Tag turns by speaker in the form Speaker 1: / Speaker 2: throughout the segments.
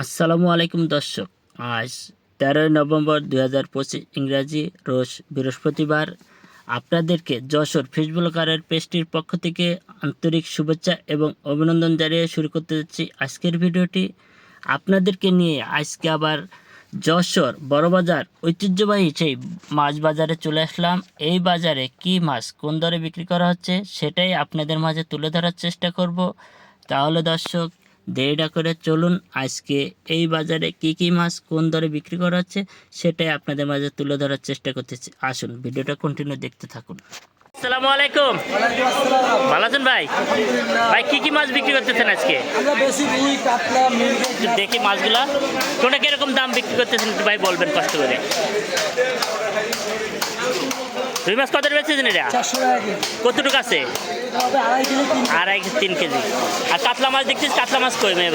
Speaker 1: আসসালামু আলাইকুম দর্শক, আজ তেরোই নভেম্বর দু হাজার পঁচিশ ইংরাজি রোজ বৃহস্পতিবার। আপনাদেরকে যশোর ফিশ ব্লকারের পেজটির পক্ষ থেকে আন্তরিক শুভেচ্ছা এবং অভিনন্দন জানিয়ে শুরু করতে যাচ্ছি আজকের ভিডিওটি। আপনাদেরকে নিয়ে আজকে আবার যশোর বড়বাজার ঐতিহ্যবাহী সেই মাছ বাজারে চলে আসলাম। এই বাজারে কি মাছ, কোন দরে বিক্রি করা হচ্ছে, সেটাই আপনাদের মাঝে তুলে ধরার চেষ্টা করব। তাহলে দর্শক দেরিটা করে চলুন আজকে এই বাজারে কি কি মাছ কোন দরে বিক্রি করা হচ্ছে সেটাই আপনাদের মাঝে তুলে ধরার চেষ্টা করতেছি। আসুন ভিডিওটা কন্টিনিউ দেখতে থাকুন। আসসালামু আলাইকুম। ভালো আছেন ভাই? ভাই কি কি মাছ বিক্রি করতেছেন আজকে? দেখি মাছগুলা। কোনটা কীরকম দাম বিক্রি করতেছেন একটু ভাই বলবেন কষ্ট করে। রুই মাছ কত বেচেছেন এটা? কতটুকু আছে?
Speaker 2: আড়াই তিন
Speaker 1: কেজি। আর কাতলা মাছ দেখছিস? কাতলা মাছ কই মেয়ে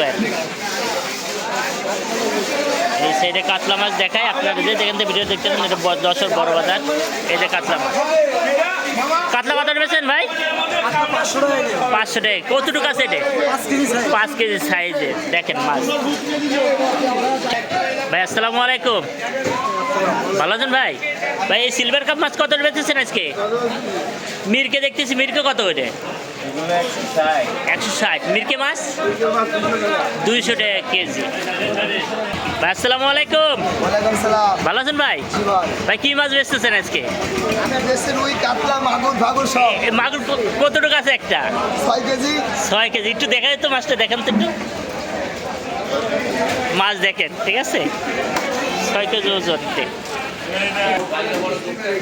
Speaker 1: এই সাইডে কাতলা মাছ দেখায় আপনারা যে যেখান থেকে ভিডিও দেখতেছেন এটা ব- যশোর বড় বাজার, এই যে কাতলা মাছ। কাতলা কত করেছেন ভাই?
Speaker 2: পাঁচশো টাকা।
Speaker 1: কতটুকু আছে
Speaker 2: পাঁচ কেজি সাইজে
Speaker 1: দেখেন মাছ ভাই, আসসালামু আলাইকুম। ভালো আছেন ভাই? ভাই, এই সিলভার কাপ মাছ কত বেঁচেছেন আজকে? মিরকে দেখতেছি, মিরকে কত ওইটা একশো ষাট। মিরকে মাছ? দুইশো টাকা কেজি। ভাই আসসালামু আলাইকুম। ভালো আছেন ভাই? ভাই। কি মাছ বেচতেছেন আজকে?
Speaker 2: মাগুর ভাগুর সব।
Speaker 1: এই মাগুর ক- কতটুকু আছে একটা?
Speaker 2: ছয় কেজি।
Speaker 1: ছয় কেজি। একটু দেখা যেত মাছটা দেখান তো একটু। মাছ দেখেন ঠিক আছে? ছয় কেজি ওজন।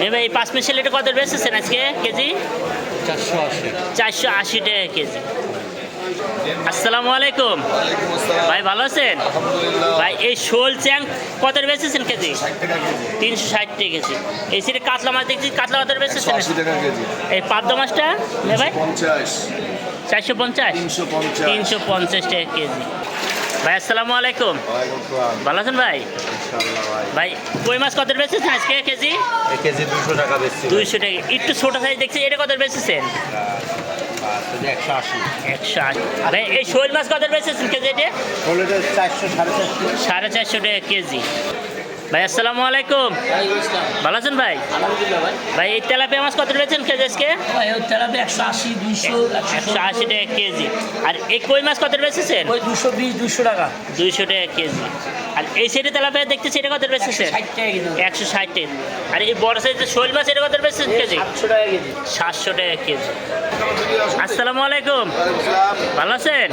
Speaker 1: এবার এই পাঁচ মিশাল এটা কত বেচেছেন আজকে কেজি?
Speaker 2: চারশো আশি
Speaker 1: চারশো আশি টাকা কেজি। আসসালামু আলাইকুম। ভাই ভালো আছেন? ভাই এই শোল চ্যাং কত বেচেছেন কেজি? তিনশো ষাট টাকা কেজি। এই সিটে কাতলা মাছ দেখছি কাতলা কত বেচেছেন এই পাবদা মাছটা ভাই? চারশো পঞ্চাশ।
Speaker 3: তিনশো পঞ্চাশ।
Speaker 1: টাকা কেজি। ভাই আসসালামু আলাইকুম। ভালো আছেন ভাই?
Speaker 3: ভাই।
Speaker 1: কই মাছ কত বেচেছেন আজকে কেজি?
Speaker 3: কেজি দুশো টাকা বেচছি
Speaker 1: দুইশো টাকা। একটু ছোট সাইজ দেখছি এটা কত বেচেছেন?
Speaker 3: একশো আশি।
Speaker 1: একশো আশি। ভাই এই শোল মাছ কত বেচেছেন কেজি এটা
Speaker 3: সাড়ে চারশো
Speaker 1: টাকা কেজি। ভাই আসসালামু আলাইকুম। ভালো আছেন ভাই? ভাই। এই তেলাপিয়া মাছ কত বেচেন কেজি আজকে?
Speaker 2: একশো আশি দুইশো
Speaker 1: একশো আশি টাকা কেজি। আর এই কই মাছ কত বেচেছেন?
Speaker 2: ওই দুশো বিশ দুশো টাকা।
Speaker 1: দুইশো টাকা কেজি। আর এই সাইডে তেলাপিয়া দেখতেছি এটা কত
Speaker 2: টাকা কেজি।
Speaker 1: একশো ষাট টাকা আর এই বড় সাইজের শোল মাছ এটা কত বেচেছেন কেজি?
Speaker 2: সাতশো টাকা কেজি।
Speaker 1: আসসালামু আলাইকুম। ভালো আছেন?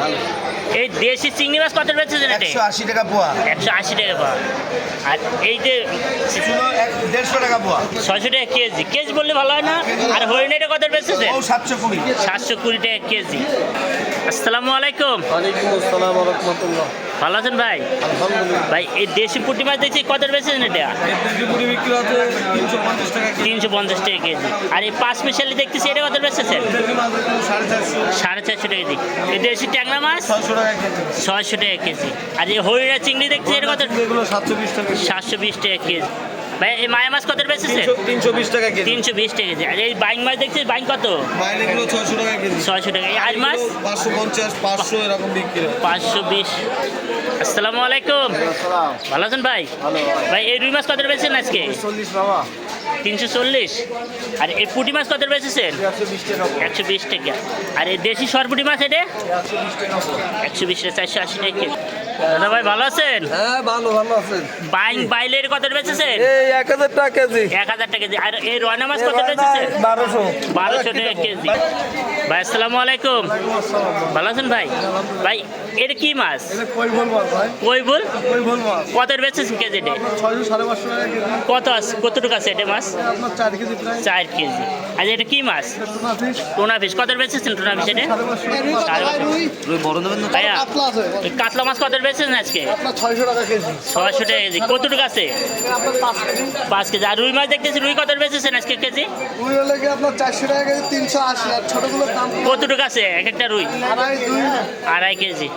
Speaker 1: এই দেশি চিংড়ি মাছ কত বেচেছেন
Speaker 3: একশো আশি টাকা পোয়া।
Speaker 1: একশো আশি টাকা পাওয়া আর এই যে
Speaker 3: দেড়শো টাকা পোয়া।
Speaker 1: ছয়শো টাকা কেজি। কেজি বললে ভালো হয় না? আর হরিণ এটা কত বেচেছেন
Speaker 3: ও সাতশো কুড়ি।
Speaker 1: সাতশো কুড়ি টাকা কেজি। আসসালামু আলাইকুম।
Speaker 2: ওয়ালাইকুম আসসালাম রহমতুল্লাহ।
Speaker 1: ভালো আছেন ভাই? ভাই এই দেশি পুঁটি মাছ দেখছি কত বেচেছেন এটা?
Speaker 2: দেশি পুরি বিক্রি হচ্ছে তিনশো পঞ্চাশ টাকা কেজি।
Speaker 1: আর এই পাঁচ মিশালি দেখতেছি এটা কত বেচেছেন?
Speaker 2: সাড়ে চারশো।
Speaker 1: টাকা কেজি। এই দেশি ট্যাংরা মাছ?
Speaker 2: ছয়শো টাকা কেজি।
Speaker 1: ছয়শো টাকা কেজি। আর এই হরিণা চিংড়ি দেখছি এটা কত?
Speaker 2: সাতশো বিশ টাকা কেজি।
Speaker 1: ভাই এই মায়া মাছ কত বেচেছে?
Speaker 2: তিনশো বিশ টাকা কেজি।
Speaker 1: তিনশো বিশ টাকা কেজি। আর এই বাইং মাছ দেখছি বাইং কত?
Speaker 2: বাইরে ছয়শো টাকা কেজি।
Speaker 1: ছয়শো টাকা। এই আজ মাছ
Speaker 2: পাঁচশো পঞ্চাশ পাঁচশো এরকম বিক্রি
Speaker 1: পাঁচশো বিশ। আসসালামু আলাইকুম। ভালো আছেন ভাই? ভাই এই রুই মাছ কত বেচেছেন আজকে?
Speaker 2: চল্লিশ বাবা।
Speaker 1: তিনশো চল্লিশ? আর এই পুঁটি মাছ কত বেচেছেন?
Speaker 2: একশো বিশ টাকা
Speaker 1: আর এই দেশি সরপুটি মাছ এটা?
Speaker 2: একশো বিশ টাকা
Speaker 1: চারশো আশি টাকা কেজি। দাদা ভাই ভালো আছেন?
Speaker 2: হ্যাঁ ভালো ভালো আছেন।
Speaker 1: বাইং বাইলের কত বেচেছেন?
Speaker 2: এই এক হাজার টাকা কেজি।
Speaker 1: এক হাজার টাকা কেজি। আর এই রয়না মাছ কত বেচেছেন?
Speaker 2: বারোশো।
Speaker 1: বারোশো টাকা কেজি। ভাই আসসালামু আলাইকুম। ভালো আছেন ভাই? ভাই এটা কি মাছ?
Speaker 2: কই বল মাছ ভাই?
Speaker 1: কই বল
Speaker 2: কই বল মাছ?
Speaker 1: কত বেচেছেন কেজি কত আছে? কতটুকু আছে এটা মাছ?
Speaker 2: চার কেজি
Speaker 1: আর এটা কি মাছ?
Speaker 2: টুনা ফিশ
Speaker 1: কত বেচেছেন টোনা ফিশ এটা?
Speaker 2: কাতলা
Speaker 1: মাছ কত বেচেছেন আজকে?
Speaker 2: আপনার ছয়শো টাকা কেজি।
Speaker 1: কতটুকু আছে?
Speaker 2: পাঁচ কেজি।
Speaker 1: আর রুই মাছ দেখতেছি রুই কত বেচেছেন আজকে কেজি? কতটুকু আছে? এক একটা রুই? আড়াই কেজি।